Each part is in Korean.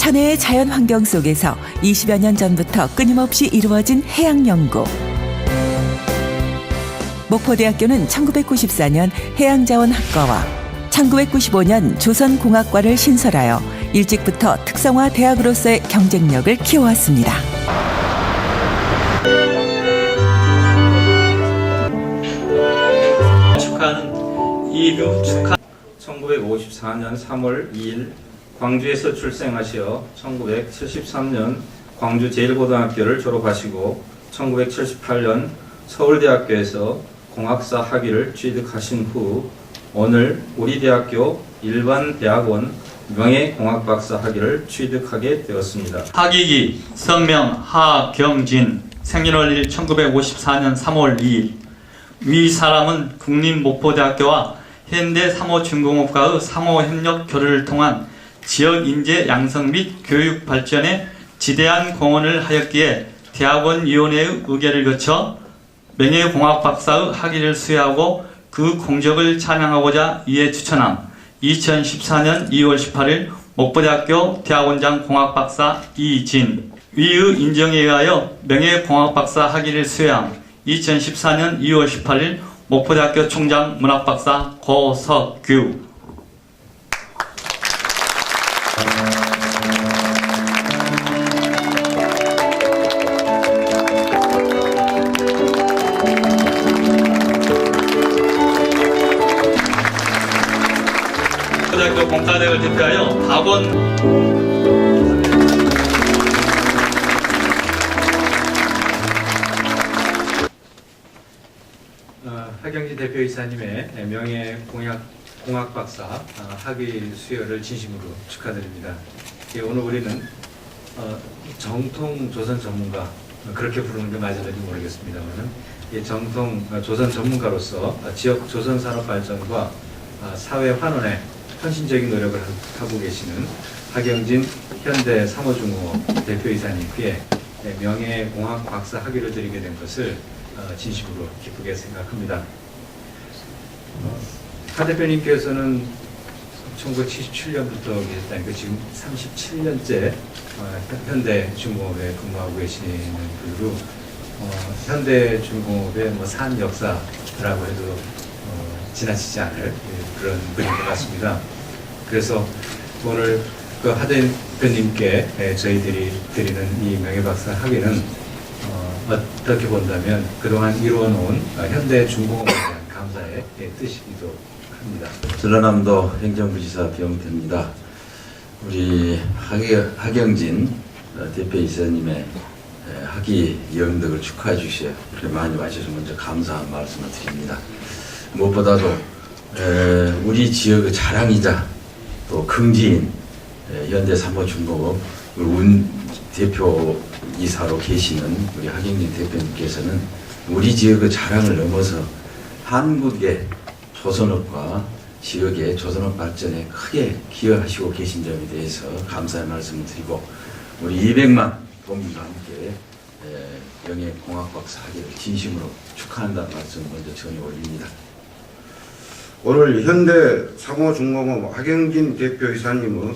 천혜의 자연 환경 속에서 20여 년 전부터 끊임없이 이루어진 해양 연구. 목포대학교는 1994년 해양자원학과와 1995년 조선공학과를 신설하여 일찍부터 특성화 대학으로서의 경쟁력을 키워왔습니다. 축하하는 이류 축하 1954년 3월 2일 광주에서 출생하시어 1973년 광주 제일고등학교를 졸업하시고 1978년 서울대학교에서 공학사 학위를 취득하신 후 오늘 우리 대학교 일반 대학원 명예공학박사 학위를 취득하게 되었습니다. 하기기 성명 하경진 생년월일 1954년 3월 2일 위 사람은 국립목포대학교와 현대 상호중공업과의 상호협력 교류를 통한 지역 인재 양성 및 교육 발전에 지대한 공헌을 하였기에 대학원위원회의 의결을 거쳐 명예공학 박사의 학위를 수여하고 그 공적을 찬양하고자 이에 추천함. 2014년 2월 18일 목포대학교 대학원장 공학박사 이진. 위의 인정에 의하여 명예공학박사 학위를 수여함. 2014년 2월 18일 목포대학교 총장 문학박사 고석규 고등학교 공사대를 대표하여 박원 어, 하경진 대표이사님의 명예 공약 공학 박사 어, 학위 수여를 진심으로 축하드립니다. 예, 오늘 우리는 어, 정통 조선 전문가 어, 그렇게 부르는 게 맞을지 모르겠습니다만은 예, 정통 어, 조선 전문가로서 어, 지역 조선 산업 발전과 어, 사회 환원에 헌신적인 노력을 하- 하고 계시는 하경진 현대 상호중공업 대표이사님께 예, 명예 공학 박사 학위를 드리게 된 것을 어, 진심으로 기쁘게 생각합니다. 어, 하 대표님께서는 1977년부터 계셨다니까 지금 37년째 어, 현대 중공업에 근무하고 계시는 분으로 어, 현대 중공업의 뭐 산 역사라고 해도 어, 지나치지 않을 예, 그런 분인 것 같습니다. 그래서 오늘 그 하 대표님께 예, 저희들이 드리는 이 명예박사 학위는 어, 어떻게 본다면 그동안 이루어놓은 어, 현대 중공업에 대한 감사의 예, 뜻이기도 합니다. 전라남도 행정부지사 병태입니다. 우리 하경, 하경진 어, 대표이사님의 에, 학위 영덕을 축하해 주시어 이렇게 많이 와주셔서 먼저 감사한 말씀을 드립니다. 무엇보다도 에, 우리 지역의 자랑이자 또 긍지인 에, 현대 삼호중공업 운 대표 이사로 계시는 우리 하경진 대표님께서는 우리 지역의 자랑을 넘어서 한국의 조선업과 지역의 조선업 발전에 크게 기여하시고 계신 점에 대해서 감사의 말씀을 드리고 우리 200만 동기가 함께 에, 명예공학박사 학위를 진심으로 축하한다는 말씀 먼저 전해 올립니다. 오늘 현대 상호중공업 하경진 대표이사님의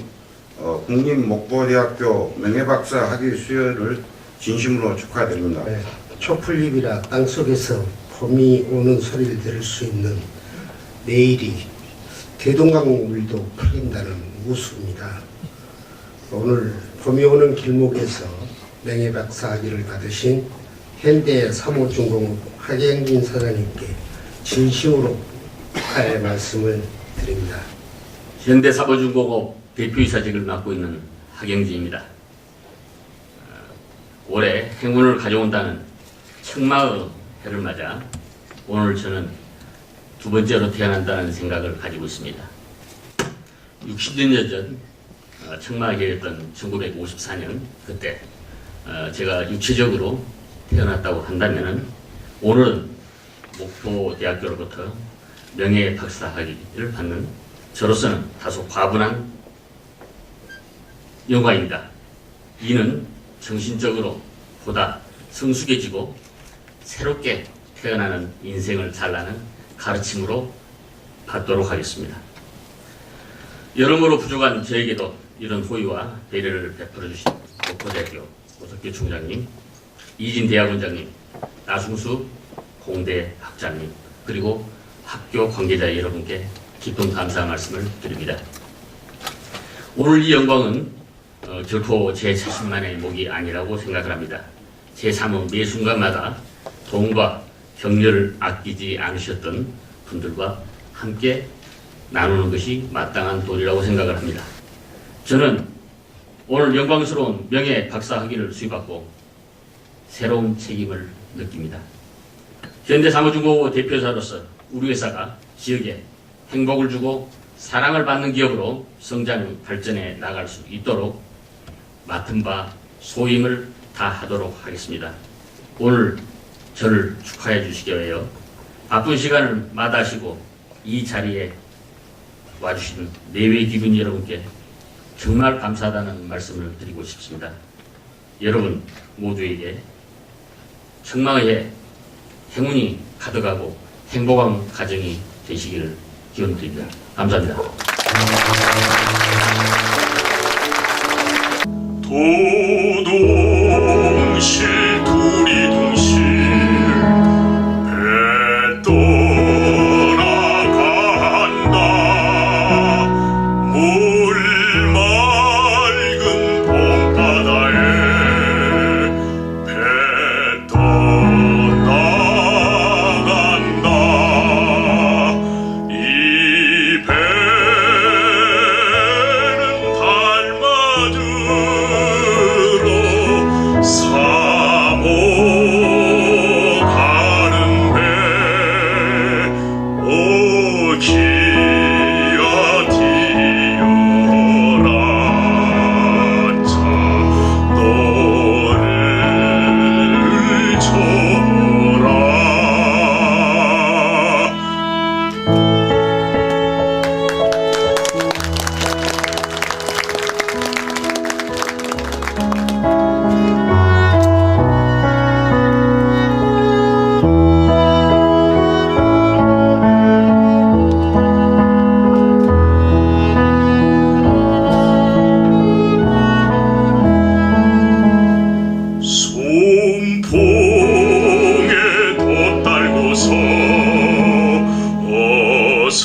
어, 국립목포대학교 명예박사 학위 수여를 진심으로 축하드립니다. 네, 촛불립이라 땅속에서 봄이 오는 소리를 들을 수 있는 내일이 대동강 물도 풀린다는 우수입니다. 오늘 봄이 오는 길목에서 명예박사 학위를 받으신 현대 사모중공업 하경진 사장님께 진심으로 축하의 말씀을 드립니다. 현대사보중공업 대표이사직을 맡고 있는 하경진입니다. 어, 올해 행운을 가져온다는 청마의 해를 맞아 오늘 저는 두 번째로 태어난다는 생각을 가지고 있습니다. 60년 전 어, 청마계였던 1954년 그때 어, 제가 육체적으로 태어났다고 한다면 오늘은 목포대학교로부터 명예 박사 학위를 받는 저로서는 다소 과분한 영광입니다. 이는 정신적으로 보다 성숙해지고 새롭게 태어나는 인생을 살라는 가르침으로 받도록 하겠습니다. 여러모로 부족한 저에게도 이런 호의와 배려를 베풀어 주신 목포대학교 오석규 총장님, 이진 대학원장님, 나승수 공대 학장님, 그리고 학교 관계자 여러분께 깊은 감사 말씀을 드립니다. 오늘 이 영광은 어, 결코 제 자신만의 목이 아니라고 생각을 합니다. 제 삶은 매 순간마다 돈과 격려를 아끼지 않으셨던 분들과 함께 나누는 것이 마땅한 도리라고 생각을 합니다. 저는 오늘 영광스러운 명예 박사 학위를 수여받고 새로운 책임을 느낍니다. 현대 사무중공업 대표자로서 우리 회사가 지역에 행복을 주고 사랑을 받는 기업으로 성장 발전해 나갈 수 있도록 맡은 바 소임을 다하도록 하겠습니다. 오늘 저를 축하해 주시기 위하여 바쁜 시간을 마다하시고 이 자리에 와주신 내외 기분 여러분께 정말 감사하다는 말씀을 드리고 싶습니다. 여러분 모두에게 청망의 행운이 가득하고 행복한 가정이 되시기를 기원드립니다. 감사합니다.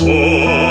어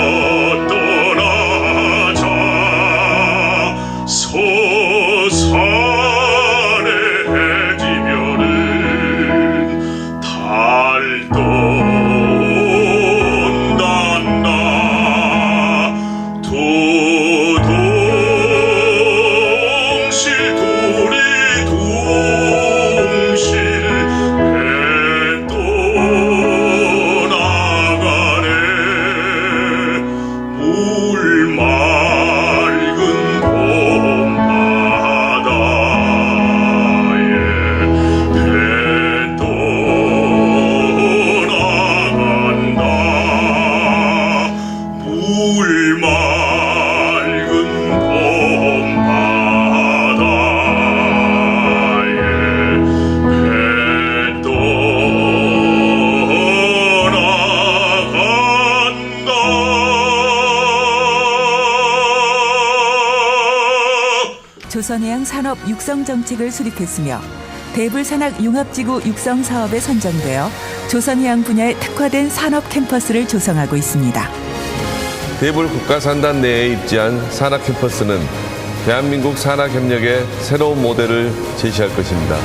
조선해양 산업 육성 정책을 수립했으며 대불 산악 융합지구 육성 사업에 선정되어 조선해양 분야에 특화된 산업 캠퍼스를 조성하고 있습니다. 대불 국가산단 내에 입지한 산악 캠퍼스는 대한민국 산악 협력의 새로운 모델을 제시할 것입니다.